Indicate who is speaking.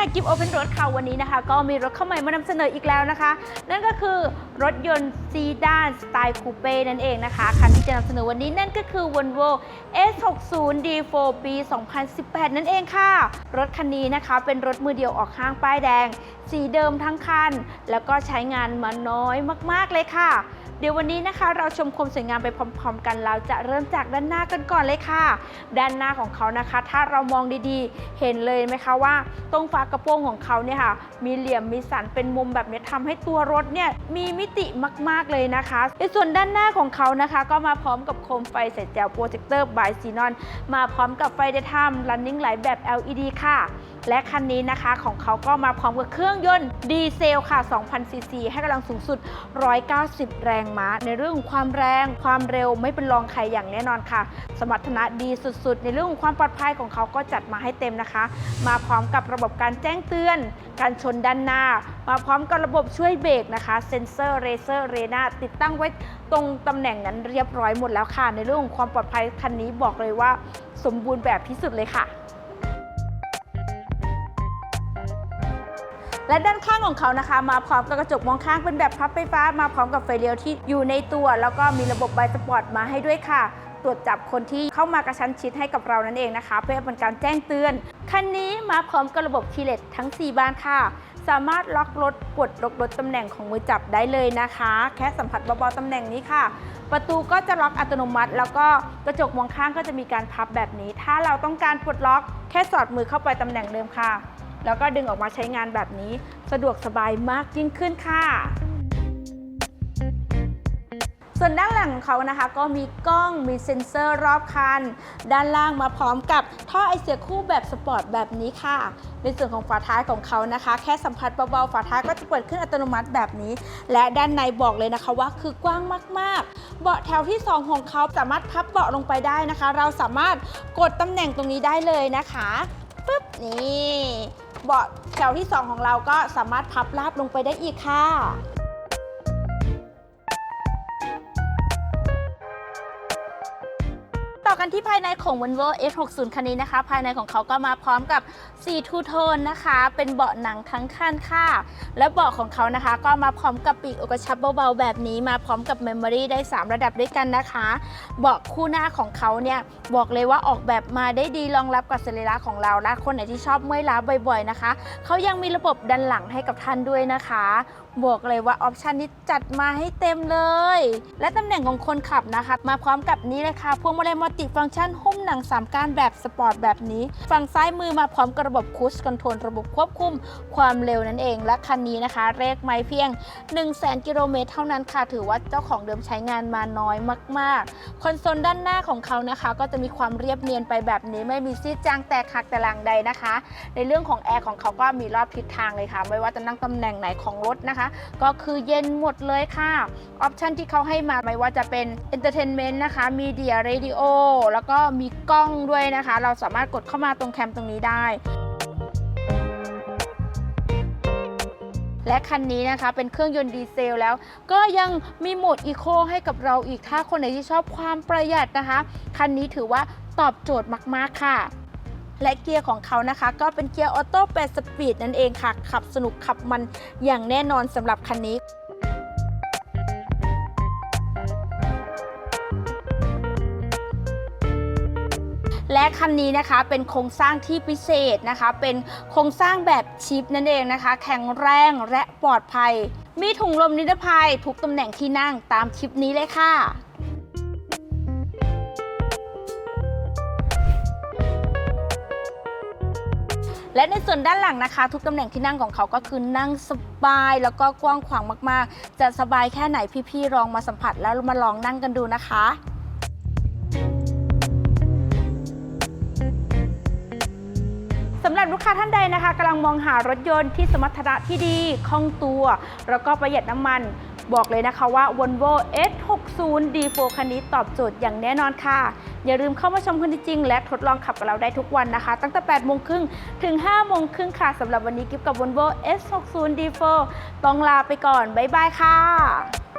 Speaker 1: กิฟต์โอเพนรถค่ะวันนี้นะคะ ก็มีรถเข้าใหม่มานำเสนออีกแล้วนะคะ นั่นก็คือรถยนต์ซีดานสไตล์คูเป้นั่นเองนะคะ คันที่จะนำเสนอวันนี้นั่นก็คือ Volvo S60 D4 ปี 2018 นั่นเองค่ะ รถคันนี้นะคะเป็นรถมือเดียวออกห้างป้ายแดง สีเดิมทั้งคัน แล้วก็ใช้งานมาน้อยมากๆเลยค่ะ เดี๋ยววันนี้นะคะ เราชมความสวยงามไปพร้อม ๆ กันเราจะเริ่มจากด้านหน้ากันก่อนเลยค่ะ ด้านหน้าของเขานะคะ ถ้าเรามองดีๆ เห็นเลยไหมคะว่า ตรงฝากกระโปรงของเขาเนี่ยค่ะ มีเหลี่ยมมีสันเป็นมุมแบบนี้ทำให้ตัวรถเนี่ยมีมิติมากๆเลยนะคะในส่วนด้านหน้าของเขานะคะ ก็มาพร้อมกับโคมไฟใส่แจวโปรเจคเตอร์บายซีนอนมาพร้อมกับไฟเดย์ไทม์ running light แบบ LED ค่ะและคันนี้นะคะของเขาก็มาพร้อมกับเครื่องยนต์ดีเซลค่ะ 2,000ซีซีให้กำลังสูงสุด 190 แรงม้า ในเรื่องของความแรง ความเร็วไม่เป็นรองใครอย่างแน่นอนค่ะ สมรรถนะดีสุดๆ ในเรื่องของความปลอดภัยของเขาก็จัดมาให้เต็มนะคะ มาพร้อมกับระบบการแจ้งเตือน การชนด้านหน้า มาพร้อมกับระบบช่วยเบรกนะคะ เซ็นเซอร์เรเซอร์เรนาติดตั้งไว้ตรงตำแหน่งนั้นเรียบร้อยหมดแล้วค่ะ ในเรื่องของความปลอดภัยคันนี้บอกเลยว่า สมบูรณ์แบบที่สุดเลยค่ะ และด้านข้างของเขานะคะ มาพร้อมกับกระจกมองข้างเป็นแบบพับไฟฟ้า มาพร้อมกับไฟเลี้ยวที่อยู่ในตัว แล้วก็มีระบบไบสปอร์ตมาให้ด้วยค่ะตรวจจับคนที่เข้ามากระชั้นชิดให้กับเรานั่นเองนะคะ เพื่อเป็นการแจ้งเตือน คันนี้มาพร้อมกับระบบคีเลสทั้ง 4 บานค่ะ สามารถล็อกรถปลดล็อกรถตำแหน่งของมือจับได้เลยนะคะ แค่สัมผัสเบาๆตำแหน่งนี้ค่ะ ประตูก็จะล็อกอัตโนมัติ แล้วก็กระจกมองข้างก็จะมีการพับแบบนี้ ถ้าเราต้องการปลดล็อก แค่สอดมือเข้าไปตำแหน่งเดิมค่ะ แล้วก็ดึงออกมาใช้งานแบบนี้สะดวกสบายมากยิ่งขึ้นค่ะ ส่วนด้านหลังของเขานะคะ ก็มีกล้องมีเซ็นเซอร์รอบคัน ด้านล่างมาพร้อมกับท่อไอเสียคู่แบบสปอร์ตแบบนี้ค่ะ ในส่วนของฝาท้ายของเขานะคะ แค่สัมผัสเบาๆฝาท้ายก็จะเปิดขึ้นอัตโนมัติแบบนี้ และด้านในบอกเลยนะคะว่าคือกว้างมากๆ เบาะแถวที่ 2 ของเขาสามารถพับเบาะลงไปได้นะคะ เราสามารถกดตำแหน่งตรงนี้ได้เลยนะคะ ปึ๊บนี่เบาะแถวที่ 2 ของเราก็สามารถพับราบลงไปได้อีกค่ะ กันที่ภายในของ Volvo S60 คันนี้นะคะ ภายในของเขาก็มาพร้อมกับสีทูโทนนะคะ เป็นเบาะหนังทั้งคันค่ะ และเบาะของเขานะคะ ก็มาพร้อมกับปีกอกระชับเบาๆแบบนี้มาพร้อมกับเมมโมรีได้ 3 ระดับด้วยกันนะคะ เบาะคู่หน้าของเขาเนี่ยบอกเลยว่าออกแบบมาได้ดีรองรับกับสรีระของเราและคนไหนที่ชอบเมื่อยล้าบ่อยๆนะคะเขายังมีระบบดันหลังให้กับท่านด้วยนะคะบอกเลยว่าออปชันนี้จัดมาให้เต็มเลย และตำแหน่งของคนขับนะคะ มาพร้อมกับนี้เลยค่ะพวงมาลัยมัลติฟังก์ชันหุ้มหนัง 3ก้านแบบสปอร์ตแบบนี้ ฝั่งซ้ายมือมาพร้อมกับระบบคูชคอนโทรลระบบควบคุมความเร็วนั่นเอง และคันนี้นะคะเลขไม่เพียง 1 0 0 0 0แกิโลเมตรเท่านั้นค่ะ ถือว่าเจ้าของเดิมใช้งานมาน้อยมาก ๆ คอนโซลด้านหน้าของเขานะคะ ก็จะมีความเรียบเนียนไปแบบนี้ ไม่มีซีดจางแตกหักแต่หลังใดนะคะ ในเรื่องของแอร์ของเขาก็มีรอบทิศทางเลยค่ะ ไม่ว่าจะนั่งตำแหน่งไหนของรถนะคะ ก็คือเย็นหมดเลยค่ะ ออปชันที่เขาให้มาไม่ว่าจะเป็น Entertainment นต์นะคะ Media Radio แล้วก็มีกล้องด้วยนะคะ เราสามารถกดเข้ามาตรงแคมตรงนี้ได้และคันนี้นะคะเป็นเครื่องยนต์ดีเซลแล้ว ก็ยังมีโหมดอีโคให้กับเราอีกถ้าคนไหนที่ชอบความประหยัดนะคะ คันนี้ถือว่าตอบโจทย์มาก ๆ ค่ะ และเกียร์ของเขานะคะ ก็เป็นเกียร์ออโต้8สปีดนั่นเองค่ะ ขับสนุกขับมันอย่างแน่นอนสำหรับคันนี้ และคันนี้นะคะเป็นโครงสร้างที่พิเศษนะคะ เป็นโครงสร้างแบบชิปนั่นเองนะคะ แข็งแรงและปลอดภัย มีถุงลมนิรภัยทุกตำแหน่งที่นั่งตามชิปนี้เลยค่ะและในส่วนด้านหลังนะคะ ทุกตำแหน่งที่นั่งของเขาก็คือนั่งสบายแล้วก็กว้างขวางมากๆ จะสบายแค่ไหนพี่ๆลองมาสัมผัสแล้วมาลองนั่งกันดูนะคะำหรับลูกค้าท่านใดนะคะกำลังมองหารถยนต์ที่สมรรถนะที่ดีคล่องตัว แล้วก็ประหยัดน้ำมัน บอกเลยนะคะว่า Volvo S60 D4 คันนี้ตอบโจทย์อย่างแน่นอนค่ะ อย่าลืมเข้ามาชมคันจริง และทดลองขับกับเราได้ทุกวันนะคะ ตั้งแต่8โมงครึ่งถึง5โมงครึ่งค่ะสำหรับวันนี้กิฟกับ Volvo S60 D4 ต้องลาไปก่อน บ๊ายบายค่ะ